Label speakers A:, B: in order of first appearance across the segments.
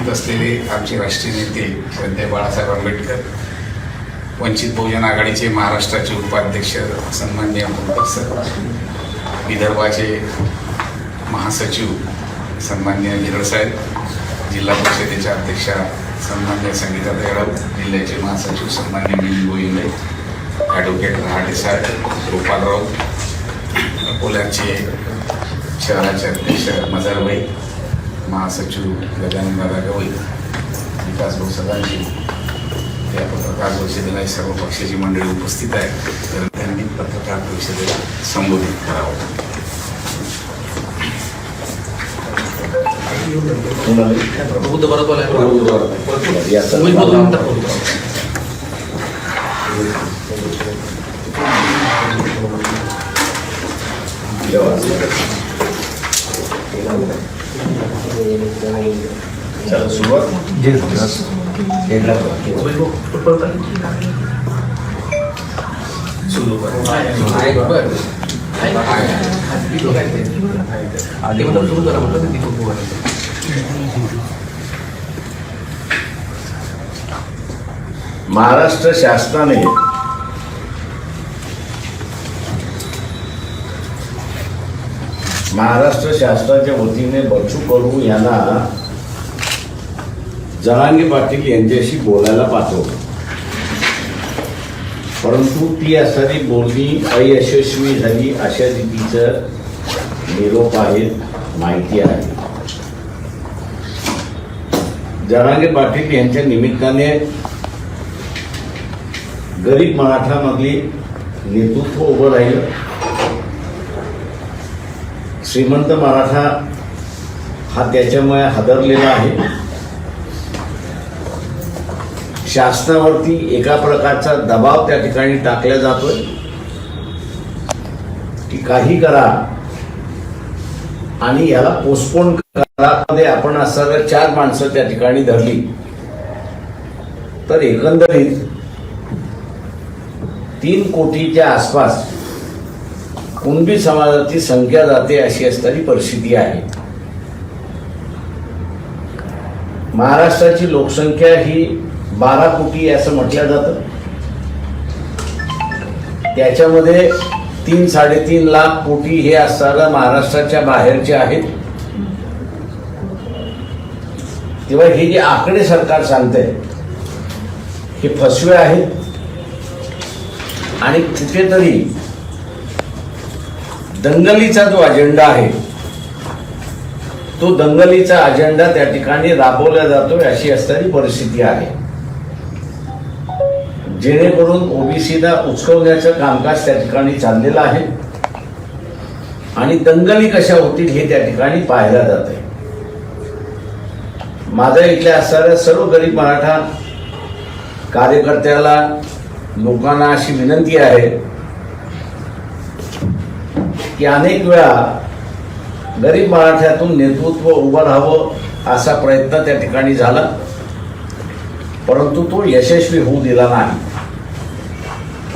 A: उपस्थित असलेले आमचे राष्ट्रीय नेते श्रद्धे बाळासाहेब आंबेडकर वंचित बहुजन आघाडीचे महाराष्ट्राचे उपाध्यक्ष सन्माननीय पंकज सर विदर्भाचे महासचिव सन्माननीय गिरड साहेब जिल्हा परिषदेच्या अध्यक्षा सन्मान्य संगीता दगडाव जिल्ह्याचे महासचिव सन्मान्य मिलिंद गोविंदे ॲडव्होकेट रहाटे साहेब गोपालराव अकोल्याचे शहराचे अध्यक्ष मजारबाई महासचिव गजाननदादा गवई विकास भाऊ सदांशी या पत्रकार परिषदेला सर्व पक्षाची मंडळी उपस्थित आहे तर त्यांनी पत्रकार परिषदेला संबोधित करावं
B: बुद्ध
C: चला सुरुवात
B: वैभव, परत
A: सुरू करा
B: म्हटलं ते खूप
C: महाराष्ट्र शासनाने महाराष्ट्र शासनाच्या वतीने बच्चू कडू यांना जरांगे पाटील यांच्याशी बोलायला पाठवलं. परंतु ती असणारी बोलणी अयशस्वी झाली अशा रीतीचं निरोप आहे माहिती आहे. जरांगे पाटील यांच्या निमित्ताने गरीब मराठामधली नेतृत्व उभं राहिलं. श्रीमंत मराठा हा त्याच्यामुळे हादरलेला आहे. शासनावरती एका प्रकारचा दबाव त्या ठिकाणी टाकला जातोय की काही करा आणि याला पोस्टपोन करा. मध्ये आपण असणाऱ्या चार माणसं त्या ठिकाणी धरली तर एकंदरीत तीन कोटीच्या आसपास कुणबी समाजाची संख्या जाते अशी असणारी परिस्थिती आहे. महाराष्ट्राची लोकसंख्या ही बारा कोटी असं म्हटलं जातं. त्याच्यामध्ये तीन साडेतीन लाख कोटी हे असताना महाराष्ट्राच्या बाहेरचे आहेत. तेव्हा हे जे आकडे सरकार सांगते हे फसवे आहेत. आणि कुठेतरी दंगलीचा जो अजेंडा आहे तो दंगलीचा अजेंडा त्या ठिकाणी राबवला जातोय अशी असणारी परिस्थिती आहे. जेणेकरून ओबीसीला उचकवण्याचं कामकाज त्या ठिकाणी चाललेलं आहे आणि दंगली कशा होतील हे त्या ठिकाणी पाहायला जात. आहे माझ्या इथल्या असणाऱ्या सर्व गरीब मराठा कार्यकर्त्याला लोकांना अशी विनंती आहे की अनेक वेळा गरीब मराठ्यातून नेतृत्व उभं राहावं असा प्रयत्न त्या ठिकाणी झाला. परंतु तो यशस्वी होऊ दिला नाही.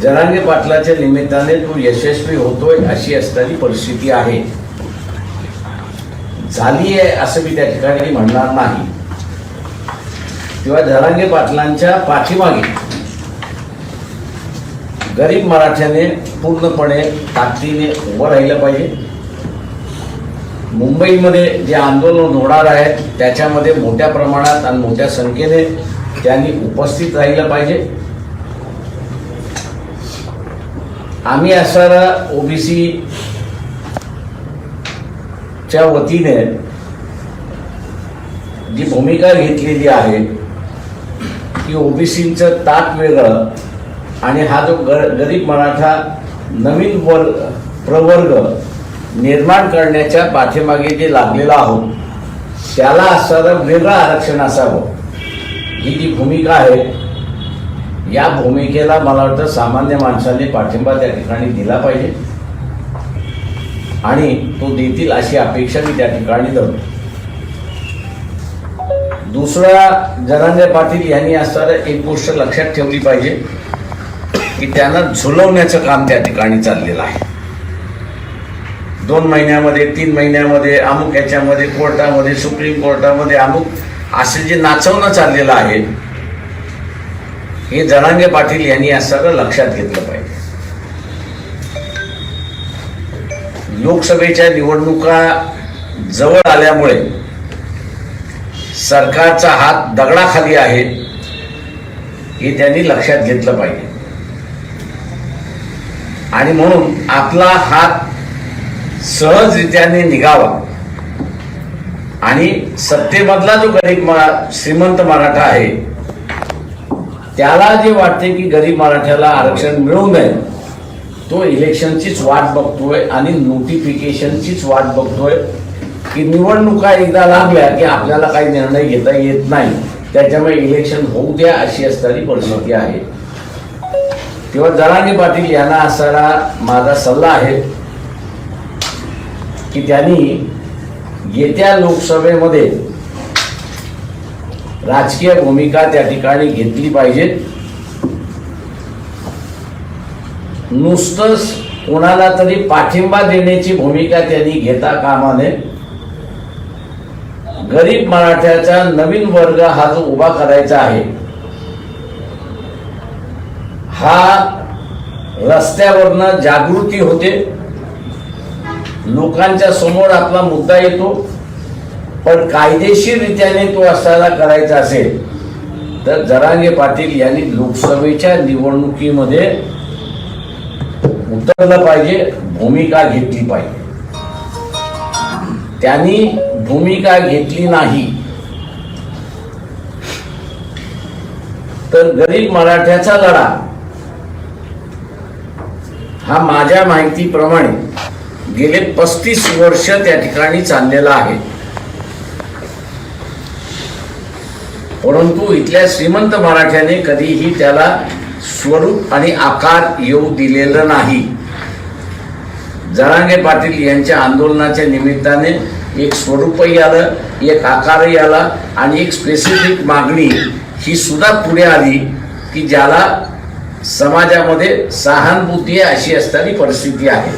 C: जरांगे पाटलाच्या निमित्ताने तो यशस्वी होतोय अशी असणारी परिस्थिती आहे. झाली आहे असं मी त्या ठिकाणी म्हणणार नाही. किंवा जरांगे पाटलांच्या पाठीमागे गरीब मराठ्याने पूर्णपणे ताकदीने उभं राहिलं पाहिजे. मुंबईमध्ये जे आंदोलन होणार आहे त्याच्यामध्ये मोठ्या प्रमाणात आणि मोठ्या संख्येने त्यांनी उपस्थित राहिलं पाहिजे. आम्ही असणारा ओबीसी च्या वतीने जी भूमिका घेतलेली आहे की ओबीसीचं ताक वेगळं आणि हा जो ग गरीब मराठा नवीन वर्ग प्रवर्ग निर्माण करण्याच्या पाठीमागे जे लागलेला आहोत त्याला असणारं वेगळं आरक्षण असावं. ही जी भूमिका आहे या भूमिकेला मला वाटतं सामान्य माणसांनी पाठिंबा त्या ठिकाणी दिला पाहिजे. आणि तो देतील अशी अपेक्षा मी त्या ठिकाणी धरतो. दुसरा जरांगे पाटील यांनी असणारं एक गोष्ट लक्षात ठेवली पाहिजे. की त्यांना झुलवण्याचं काम त्या ठिकाणी चाललेलं आहे. दोन महिन्यामध्ये तीन महिन्यामध्ये अमुक याच्यामध्ये कोर्टामध्ये सुप्रीम कोर्टामध्ये अमुक असे जे नाचवणं चाललेलं आहे हे जरांगे पाटील यांनी या सगळं लक्षात घेतलं पाहिजे. लोकसभेच्या निवडणुका जवळ आल्यामुळे सरकारचा हात दगडाखाली आहे हे त्यांनी लक्षात घेतलं पाहिजे. आणि म्हणून आपला हात सहजरित्याने निघावा. आणि सत्तेमधला जो गरीब मरा श्रीमंत मराठा आहे त्याला जे वाटते की गरीब मराठ्याला आरक्षण मिळू नये तो इलेक्शनचीच वाट बघतोय आणि नोटिफिकेशनचीच वाट बघतोय की निवडणुका एकदा लागल्या की आपल्याला काही निर्णय घेता येत नाही. त्याच्यामुळे इलेक्शन होऊ द्या अशी असणारी परिस्थिती आहे. किंवा जरांगे पाटील यांना असणारा माझा सल्ला आहे की त्यांनी येत्या लोकसभेमध्ये राजकीय भूमिका त्या ठिकाणी घेतली पाहिजे. नुसतंच कोणाला तरी पाठिंबा देण्याची भूमिका त्यांनी घेता कामा नये गरीब मराठ्याचा नवीन वर्ग हा जो उभा करायचा आहे हा रस्त्यावरनं जागृती होते. लोकांच्या समोर आपला मुद्दा येतो. पण कायदेशीररित्याने तो असायला करायचा असेल तर जरांगे पाटील यांनी लोकसभेच्या निवडणुकीमध्ये उतरलं पाहिजे भूमिका घेतली पाहिजे. त्यांनी भूमिका घेतली नाही. तर गरीब मराठ्याचा लढा. हा माझ्या माहितीप्रमाणे गेले पस्तीस वर्ष त्या ठिकाणी चाललेला आहे. परंतु इथल्या श्रीमंत मराठ्याने कधीही त्याला स्वरूप आणि आकार येऊ दिलेलं नाही. जरांगे पाटील यांच्या आंदोलनाच्या निमित्ताने एक स्वरूपही आलं एक आकारही आला आणि एक स्पेसिफिक मागणी ही सुद्धा पुढे आली की ज्याला समाजामध्ये सहानुभूती अशी असणारी परिस्थिती आहे.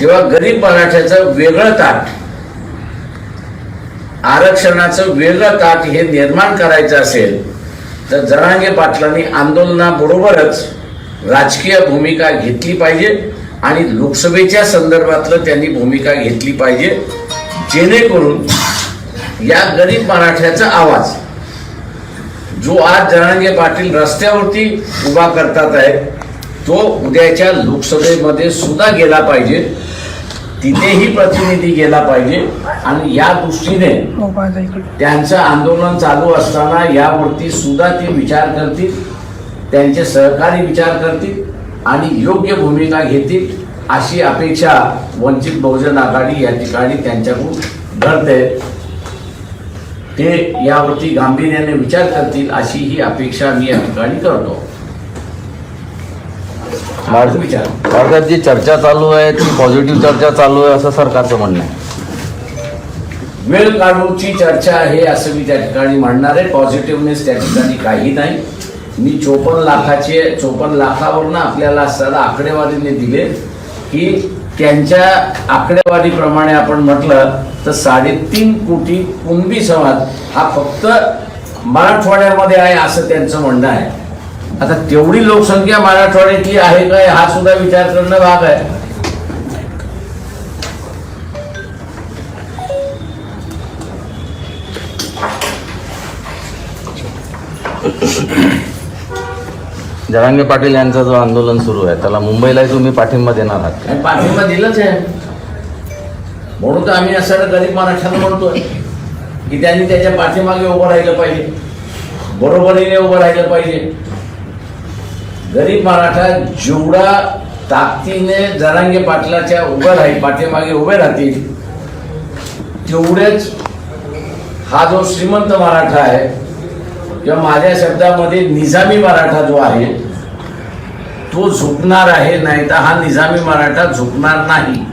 C: तेव्हा गरीब मराठ्याचं वेगळं ताट आरक्षणाचं वेगळं ताट हे निर्माण करायचं असेल तर जरांगे पाटलांनी आंदोलनाबरोबरच राजकीय भूमिका घेतली पाहिजे आणि लोकसभेच्या संदर्भातलं त्यांनी भूमिका घेतली पाहिजे जेणेकरून या गरीब मराठ्याचा आवाज जो आज जरांगे पाटील रस्त्यावरती उभा करतात आहे तो उद्याच्या लोकसभेमध्ये सुद्धा गेला पाहिजे. तिथेही प्रतिनिधी गेला पाहिजे. आणि या दृष्टीने त्यांचं आंदोलन चालू असताना यावरती सुद्धा ते विचार करतील त्यांचे सहकारी विचार करतील आणि योग्य भूमिका घेतील अशी अपेक्षा वंचित बहुजन आघाडी या ठिकाणी त्यांच्याकडून घडते. ते यावरती गांभीर्याने विचार करतील अशी ही अपेक्षा मी या ठिकाणी करतो. विचार.
D: जी चर्चा चालू आहे ती पॉझिटिव्ह चर्चा चालू आहे असं सरकारचं म्हणणं आहे.
C: वेळ काढूची चर्चा आहे असं मी त्या ठिकाणी म्हणणार आहे. पॉझिटिव्हनेस त्या ठिकाणी काही नाही. मी चोपन्न लाखाचे चोपन्न लाखावरनं आपल्याला असताना आकडेवारीने दिले की त्यांच्या आकडेवारीप्रमाणे आपण म्हटलं तर साडेतीन कोटी कुणबी समाज हा फक्त मराठवाड्यामध्ये आहे असं त्यांचं म्हणणं आहे. आता तेवढी लोकसंख्या मराठवाड्यातली आहे काय हा सुद्धा विचार करणं भाग आहे.
D: जरांगे पाटील यांचं जो आंदोलन सुरू आहे त्याला मुंबईलाही तुम्ही पाठिंबा देणार आहात
C: पाठिंबा दिलाच आहे. म्हणून तर आम्ही असं गरीब मराठ्याला म्हणतोय की त्यांनी त्याच्या पाठीमागे उभं राहिलं पाहिजे. बरोबरीने उभं राहिलं पाहिजे. गरीब मराठा जेवढा ताकदीने जरांगे पाटलाच्या उभं राहील पाठीमागे उभे राहतील तेवढेच हा जो श्रीमंत मराठा आहे किंवा माझ्या शब्दामध्ये निजामी मराठा जो आहे तो झुकणार आहे नाही तर हा निजामी मराठा झुकणार नाही.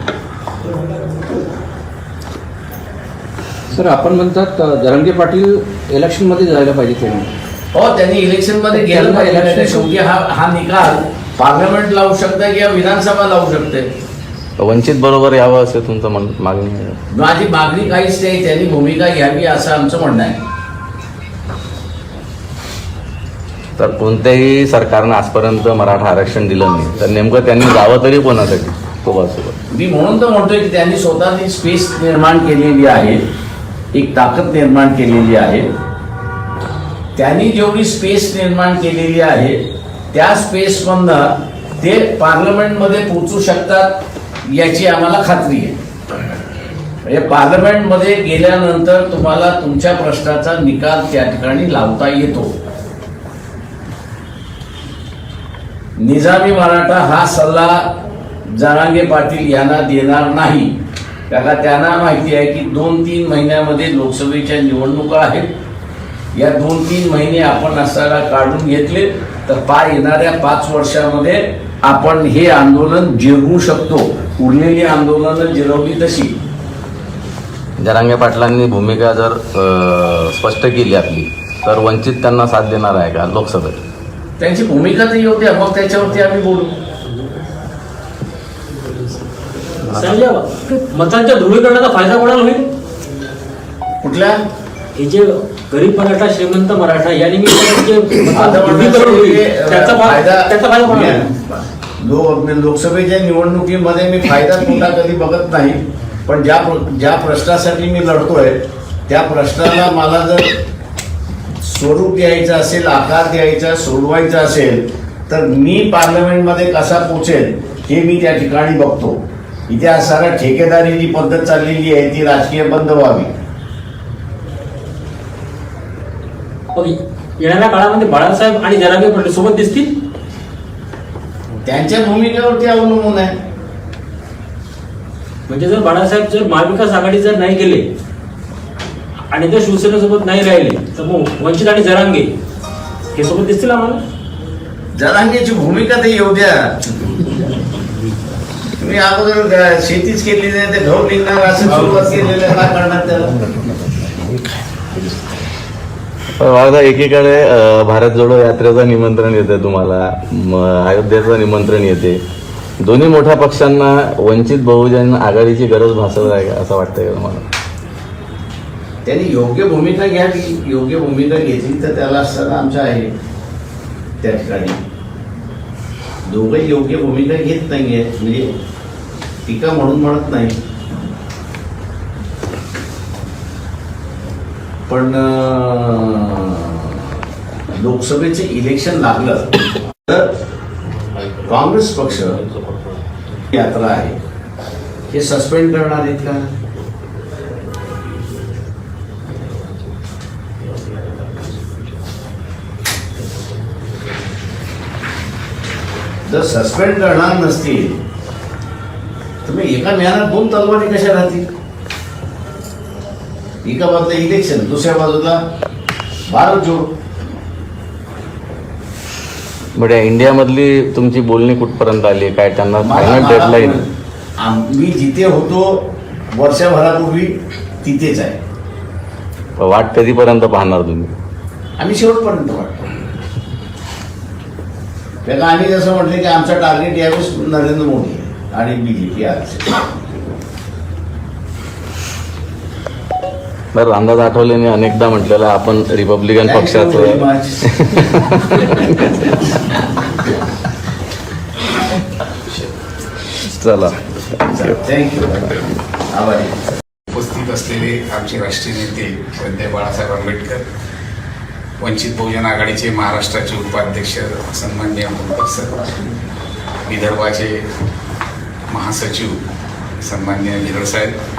B: सर आपण म्हणतात अ, जरांगे पाटील इलेक्शनमध्ये जायला पाहिजे त्यांनी.
C: हो त्यांनी इलेक्शनमध्ये गेलं पाहिजे.
B: Election-
C: शेवटी हा हा निकाल पार्लमेंट लावू शकते किंवा विधानसभा लावू शकते.
D: वंचित बरोबर यावं असं तुमचं म्हण मागणी आहे.
C: माझी मागणी काहीच नाही. त्यांनी भूमिका घ्यावी असं आमचं म्हणणं आहे.
D: तर कोणत्याही सरकारनं आजपर्यंत मराठा आरक्षण दिलं नाही. तर नेमकं त्यांनी जावं तरी कोणासाठी? सोबत
C: मी म्हणून तर म्हणतोय की त्यांनी स्वतःची स्पेस निर्माण केलेली आहे. एक ताकद निर्माण केलेली आहे. त्यांनी जेवढी स्पेस निर्माण केलेली आहे त्या स्पेसमधनं ते पार्लमेंटमध्ये पोचू शकतात याची आम्हाला खात्री आहे. म्हणजे पार्लमेंटमध्ये गेल्यानंतर तुम्हाला तुमच्या प्रश्नाचा निकाल त्या ठिकाणी लावता येतो. निजामी मराठा हा सल्ला जरांगे पाटील यांना देणार नाही. कारण त्यांना माहिती आहे की दोन तीन महिन्यामध्ये लोकसभेच्या निवडणुका आहेत. या दोन तीन महिने आपण असताना काढून घेतले तर पार येणाऱ्या पाच वर्षामध्ये आपण हे आंदोलन जिरवू शकतो. उरलेली आंदोलनं जिरवली तशी.
D: जरांगे पाटलांनी भूमिका जर स्पष्ट केली आपली तर वंचित त्यांना साथ देणार आहे का लोकसभेत?
C: त्यांची भूमिका तर येऊ द्या मग त्याच्यावरती आम्ही बोलू.
E: मतांच्या ध्रुवीकरणाचा फायदा कोणाला होईल?
C: कुठल्या?
E: हे जे गरीब मराठा श्रीमंत मराठा या निमित्ताने जे मतांचं
C: आता
E: ध्रुवीकरण होईल त्याचा फायदा त्याचा फायदा कोणाला होईल?
C: लो- लोकसभेच्या निवडणुकीमध्ये मी फायदा तोटा कधी बघत नाही पण ज्या प्र- ज्या प्रश्नासाठी मी लढतोय त्या प्रश्नाला मला जर स्वरूप द्यायचं असेल आकार द्यायचा सोडवायचा असेल तर मी पार्लमेंटमध्ये कसा पोचेल हे मी त्या ठिकाणी बघतो. इथे आज सारा ठेकेदारी जी पद्धत चाललेली आहे ती राजकीय बंद व्हावी.
E: येणाऱ्या काळामध्ये बाळासाहेब आणि जरांगे पाटील सोबत दिसतील?
C: त्यांच्या भूमिकेवरती अवलंबून आहे.
E: म्हणजे जर बाळासाहेब जर महाविकास आघाडी जर नाही गेले आणि जर शिवसेनेसोबत नाही राहिले तर मग वंचित आणि जरांगे हे सोबत दिसतील आम्हाला?
C: जरांगेची भूमिका ते येऊ द्या. तुम्ही अगोदर शेतीच केली नाही ते गहू निघणार असं सुरुवात केलेलं काय करणार त्याला?
D: एकीकडे भारत जोडो यात्रेचं निमंत्रण येते तुम्हाला. अयोध्येचं निमंत्रण येते. दोन्ही मोठ्या पक्षांना वंचित बहुजन आघाडीची गरज भासत आहे का असं वाटतंय तुम्हाला?
C: त्यांनी योग्य भूमिका घ्यावी योग्य भूमिका घेतली तर त्याला असताना आमच्या आहे त्या ठिकाणी. दोघंही योग्य भूमिका घेत नाहीये. म्हणजे टीका म्हणून म्हणत नाही. पण लोकसभेचे इलेक्शन लागलं तर काँग्रेस पक्ष यात्रा आहे. हे सस्पेंड करणार आहेत का? जर सस्पेंड करणार नसतील तर मग एका म्यानात दोन तलवारी कशा राहतील? एका बाजूला इलेक्शन दुसऱ्या बाजूला भारत जोड.
D: म्हणजे इंडियामधली तुमची बोलणी कुठपर्यंत आली? काय त्यांना फायनल डेडलाईन
C: आम- मी जिथे होतो वर्षभरापूर्वी तिथेच आहे.
D: वाट कधीपर्यंत पाहणार तुम्ही?
C: आम्ही शेवटपर्यंत वाटतो त्याला आम्ही जसं म्हटलं की आमचं टार्गेट यावेळेस नरेंद्र मोदी आणि बीजेपी आज
D: बरं रामदास आठवलेने अनेकदा म्हटलेलं आपण रिपब्लिकन पक्षाचं चला.
A: उपस्थित असलेले आमचे राष्ट्रीय नेते वंदे बाळासाहेब आंबेडकर वंचित बहुजन आघाडीचे महाराष्ट्राचे उपाध्यक्ष सन्माननीय मुंबई सर विदर्भाचे महासचिव सन्माननीय निरळ साहेब